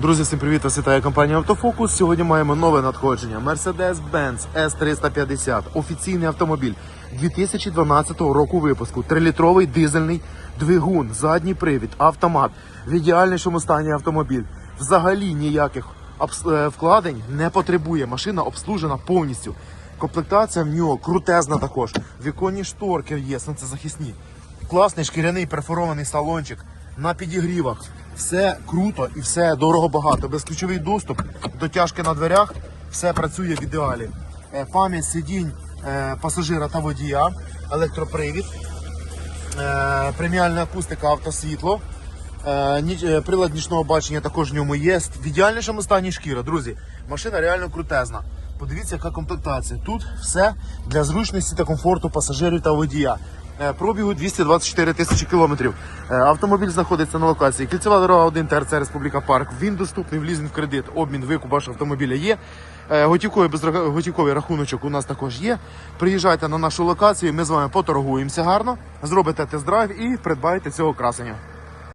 Друзі, всім привіт! Вас вітає компанія Автофокус. Сьогодні маємо нове надходження. Mercedes-Benz S350. Офіційний автомобіль 2012 року випуску. Трилітровий дизельний двигун, задній привід, автомат. В ідеальнішому стані автомобіль. Взагалі ніяких е, вкладень не потребує. Машина обслужена повністю. Комплектація в нього крутезна також. Віконні шторки є, сонцезахисні. Класний шкіряний перфорований салончик на підігрівах. Все круто і все дорого багато. Безключовий доступ, дотяжки на дверях, все працює в ідеалі. Е, Пам'ять сидінь е, пасажира та водія, електропривід, е, преміальна акустика, автосвітло. Прилад нічного бачення також в ньому є. В ідеальнішому стані шкіра, друзі. Машина реально крутезна. Подивіться, яка комплектація. Тут все для зручності та комфорту пасажирів та водія. Е, Пробігу 224 тисячі кілометрів. Е, Автомобіль знаходиться на локації. Кільцева дорога 1 ТРЦ Республіка Парк. Він доступний в лізинг кредит. Обмін викуп вашого автомобіля є. Е, Готівковий безра- готівковий рахуночок у нас також є. Приїжджайте на нашу локацію. Ми з вами поторгуємося гарно, зробите тест-драйв і придбаєте цього красення.